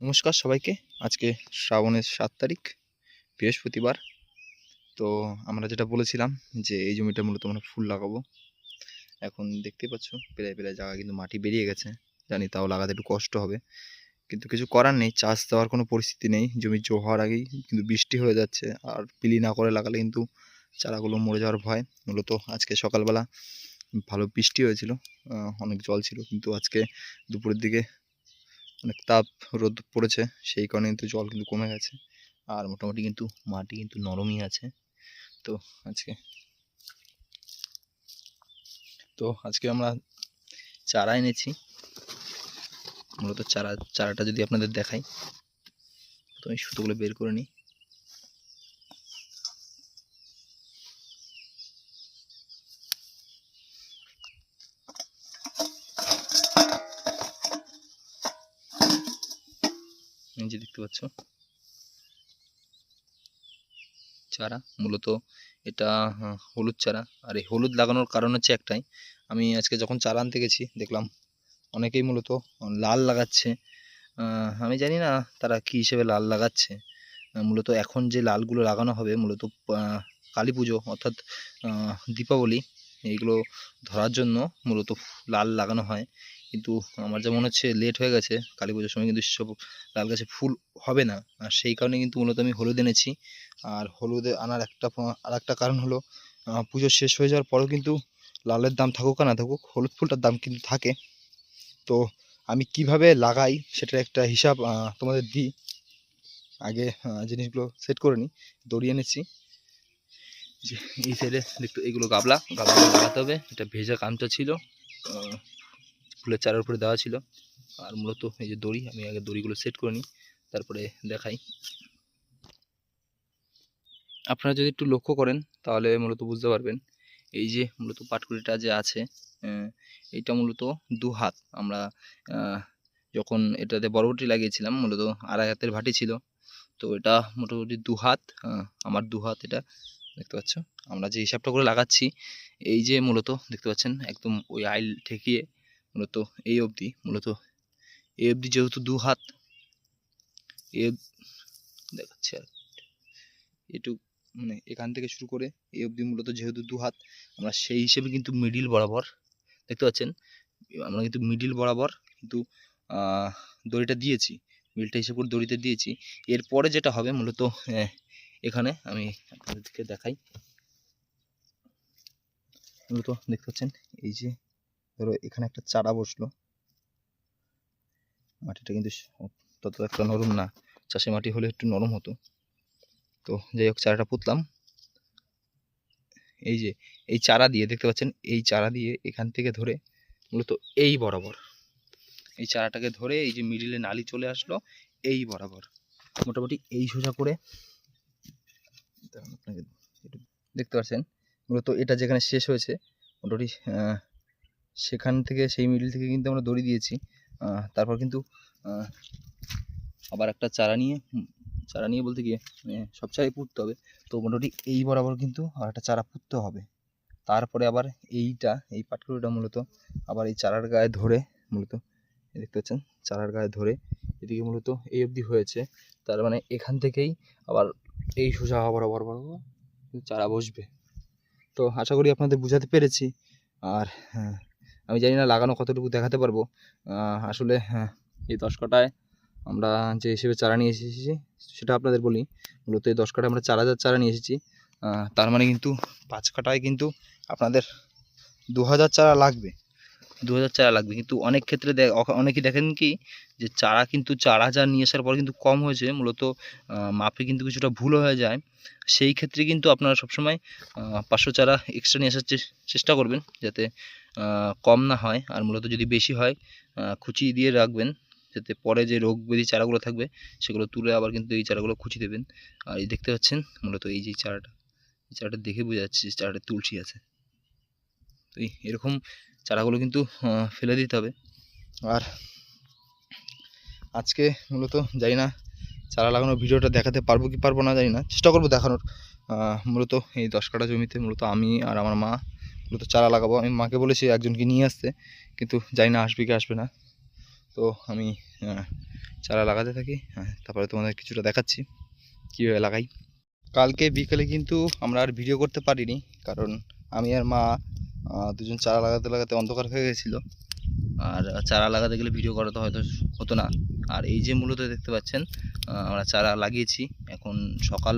নমস্কার সবাইকে। আজকে শ্রাবণের সাত তারিখ, বৃহস্পতিবার। তো আমরা যেটা বলেছিলাম যে এই জমিটা মূলত আমরা ফুল লাগাবো। এখন দেখতে পাচ্ছ, প্রায় প্রায় জায়গা কিন্তু মাটি বেরিয়ে গেছে। জানি তাও লাগাতে একটু কষ্ট হবে। কিন্তু কিছু করার নেই, চাষ দেওয়ার কোনো পরিস্থিতি নেই। জমি জো হওয়ার আগেই কিন্তু বৃষ্টি হয়ে যাচ্ছে। আর পিলি না করে লাগালে কিন্তু চারাগুলো মরে যাওয়ার ভয়। মূলত আজকে সকালবেলা ভালো বৃষ্টি হয়েছিল অনেক জল ছিল। কিন্তু আজকে দুপুরের দিকে অনেক তাপ, রোদ পড়েছে, সেই কারণে কিন্তু জল কিন্তু কমে গেছে। আর মোটামুটি কিন্তু মাটি কিন্তু নরমই আছে। তো আজকে তো আজকে আমরা চারা এনেছি। মূলত চারা, চারাটা যদি আপনাদের দেখাই, তো আমি সুতোগুলো বের করে নিই। যে দেখতে পাচ্ছ। চারা মূলত এটা আহ, হলুদ চারা। আর এই হলুদ লাগানোর কারণ হচ্ছে একটাই আমি আজকে যখন চারা আনতে গেছি দেখলাম অনেকেই মূলত লাল লাগাচ্ছে। আমি জানি না তারা কি হিসেবে লাল লাগাচ্ছে। মূলত এখন যে লালগুলো লাগানো হবে মূলত কালী পুজো অর্থাৎ দীপাবলি এইগুলো ধরার জন্য মূলত লাল লাগানো হয়। কিন্তু আমার যা মনে হচ্ছে লেট হয়ে গেছে, কালী পুজোর সময় কিন্তু সেসব লাল গাছে ফুল হবে না। আর সেই কারণে কিন্তু মূলত আমি হলুদ এনেছি। আর হলুদে আনার একটা আর একটা কারণ হলো পুজো শেষ হয়ে যাওয়ার পরেও কিন্তু লালের দাম থাকুক আর না থাকুক, হলুদ ফুলটার দাম কিন্তু থাকে। তো আমি কীভাবে লাগাই সেটার একটা হিসাব তোমাদের দিই। আগে জিনিসগুলো সেট করে নিই, দড়ি এনেছি। এই সাইডে দেখতে এগুলো গাবলা গাবলা লাগাতে হবে। এটা ভেজা কামটা ছিল ফুলের চারার উপরে দেওয়া ছিল। আর মূলত এই যে দড়ি, আমি আগে দড়িগুলো সেট করে নিই, তারপরে দেখাই। আপনারা যদি একটু লক্ষ্য করেন, তাহলে মূলত বুঝতে পারবেন। এই যে মূলত পাটকুড়িটা যে আছে এইটা মূলত দু হাত। আমরা যখন এটাতে বরবটি লাগিয়েছিলাম, মূলত আড়াই হাতের ভাটি ছিল। তো এটা মোটামুটি দু হাত আমার দু হাত এটা। দেখতে পাচ্ছ? আমরা যে হিসাবটা করে লাগাচ্ছি এই যে মূলত দেখতে পাচ্ছেন একদম ওই আইল ঠেকিয়ে মূলত এই অবধি মূলত এই অবধি যেহেতু দু হাত এ দেখাচ্ছি আর একটু মানে এখান থেকে শুরু করে এই অবধি মূলত যেহেতু দু হাত আমরা সেই হিসেবে কিন্তু মিডিল বরাবর দেখতে পাচ্ছেন? আমরা কিন্তু মিডিল বরাবর কিন্তু দড়িটা দিয়েছি মিলটা হিসেব করে দড়িতে দিয়েছি। এরপরে যেটা হবে মূলত আহ, এখানে আমি আপনাদেরকে দেখাই। মূলত দেখতে পাচ্ছেন, এই যে ধরো এখানে একটা চারা বসল। মাটিটা কিন্তু তত একটা নরম না চাষে মাটি হলে একটু নরম হতো। তো যাই হোক, চারাটা পুঁতলাম। এই যে, এই চারা দিয়ে, দেখতে পাচ্ছেন, এই চারা দিয়ে এখান থেকে ধরে মূলত এই বরাবর। এই চারাটাকে ধরে এই যে মিডিলে নালি চলে আসলো, এই বরাবর। মোটামুটি এই সোজা করে দাঁড়ান আপনাকে দেখতে পাচ্ছেন মূলত এটা যেখানে শেষ হয়েছে, মোটামুটি সেখান থেকে, সেই মিডিল থেকে কিন্তু আমরা দড়ি দিয়েছি। তারপর কিন্তু আবার একটা চারা নিয়ে চারা নিয়ে বলতে গিয়ে মানে সব চারাই পুঁততে হবে। তো মোটামুটি এই বরাবর কিন্তু আর একটা চারা পুঁততে হবে। তারপরে আবার এইটা, এই পাটকুড়িটা মূলত আবার এই চারার গায়ে ধরে, মূলত দেখতে পাচ্ছেন, চারার গায়ে ধরে এদিকে মূলত এই অবধি হয়েছে। তার মানে এখান থেকেই আবার এই সোজা বরাবর বরাবর চারা বসবে। তো আশা করি আপনাদের বোঝাতে পেরেছি। আর হ্যাঁ আমি জানি না লাগানো কতটুকু দেখাতে পারব। আসলে হ্যাঁ এই দশ কাটায় আমরা যে হিসেবে চারা নিয়ে এসেছি, সেটা আপনাদের বলি। মূলত এই দশ কাটায় আমরা চার হাজার চারা নিয়ে এসেছি তার মানে কিন্তু পাঁচ কাটায় কিন্তু আপনাদের দু হাজার চারা লাগবে। দু হাজার চারা লাগবে। কিন্তু অনেক ক্ষেত্রে অনেকেই দেখেন কি যে চারা কিন্তু চার হাজার নিয়ে আসার পর কিন্তু কম হয়েছে, মূলত মাপে কিন্তু কিছুটা ভুল হয়ে যায়। সেই ক্ষেত্রে কিন্তু আপনারা সবসময় পাঁচশো চারা এক্সট্রা নিয়ে আসার চেষ্টা করবেন যাতে কম না হয় আর মূলত যদি বেশি হয় খুচি দিয়ে রাখবেন যাতে পরে যে রোগ ব্যাধি চারাগুলো থাকবে, সেগুলো তুলে আবার কিন্তু এই চারাগুলো খুচি দেবেন। আর এই দেখতে পাচ্ছেন মূলত এই যে চারাটা, এই চারাটা দেখে বোঝা যাচ্ছে যে চারাটা তুলসী আছে। তো এরকম চারাগুলো কিন্তু ফেলে দিতে হবে। আর আজকে মূলত জানি না চারা লাগানোর ভিডিওটা দেখাতে পারব কি পারব না জানি না। চেষ্টা করব দেখানোর। মূলত এই দশ কাঠা জমিতে মূলত আমি আর আমার মা মূলত চারা লাগাবো। আমি মাকে বলেছি একজনকে নিয়ে আসতে কিন্তু জানি না আসবে কি আসবে না। তো আমি চারা লাগাতে থাকি। হ্যাঁ, তারপরে তোমাদের কিছুটা দেখাচ্ছি কীভাবে লাগাই। কালকে বিকেলে কিন্তু আমরা আর ভিডিও করতে পারিনি কারণ আমি আর মা দুজন চারা লাগাতে লাগাতে অন্ধকার হয়ে গেছিল। আর চারা লাগাতে গেলে ভিডিও করা তো হয়তো হতো না। আর এই যে মূলত দেখতে পাচ্ছেন আমরা চারা লাগিয়েছি। এখন সকাল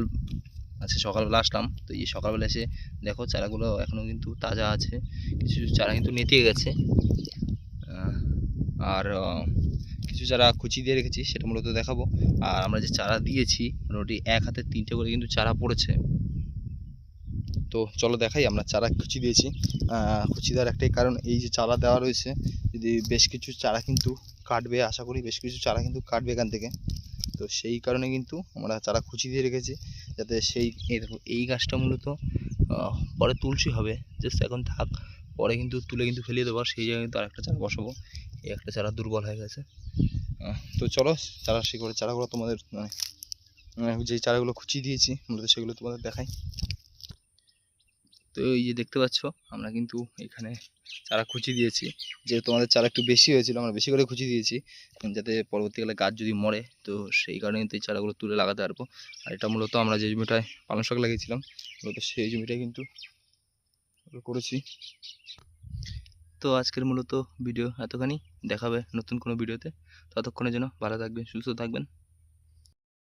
আচ্ছা সকালবেলা আসলাম। তো এই সকালবেলা এসে দেখো চারাগুলো এখনও কিন্তু তাজা আছে। কিছু চারা কিন্তু নেতিয়ে গেছে। আর কিছু চারা কুচি দিয়ে রেখেছি, সেটা মূলত দেখাবো। আর আমরা যে চারা দিয়েছি, মোটামুটি এক হাতে তিনটে করে কিন্তু চারা পড়েছে। তো চলো দেখাই, আমরা চারা কুচি দিয়েছি। কুচি দেওয়ার একটাই কারণ এই যে চারা দেওয়া রয়েছে, যদি বেশ কিছু চারা কিন্তু কাটবে, আশা করি বেশ কিছু চারা কিন্তু কাটবে এখান থেকে। তো সেই কারণে কিন্তু আমরা চারা কুচি দিয়ে রেখেছি, যাতে সেই, এই এই গাছটা মূলত পরে তুলসী হবে। জাস্ট এখন থাক, পরে কিন্তু তুলে কিন্তু ফেলিয়ে দেবো সেই জায়গায় কিন্তু আরেকটা চারা বসাবো। এই একটা চারা দুর্বল হয়ে গেছে। তো চলো, চারা শিকড়ে চারাগুলো তোমাদের মানে যে চারাগুলো কুচি দিয়েছি, মূলত সেগুলো তোমাদের দেখাই। তো এই যে দেখতে পাচ্ছ, আমরা কিন্তু এখানে চারা কুচি দিয়েছি। যেহেতু আমাদের চারা একটু বেশি হয়েছিল, আমরা বেশি করে কুচি দিয়েছি। যাতে পরবর্তীকালে গাছ যদি মরে, তো সেই কারণে কিন্তু এই চারাগুলো তুলে লাগাতে পারব। আর এটা মূলত আমরা যে জমিটায় পালং শাক লাগিয়েছিলাম, মূলত সেই জমিটায় কিন্তু করেছি। তো আজকের মূলত ভিডিও এতখানি। দেখাবে নতুন কোনো ভিডিওতে। ততক্ষণের জন্য ভালো থাকবেন, সুস্থ থাকবেন।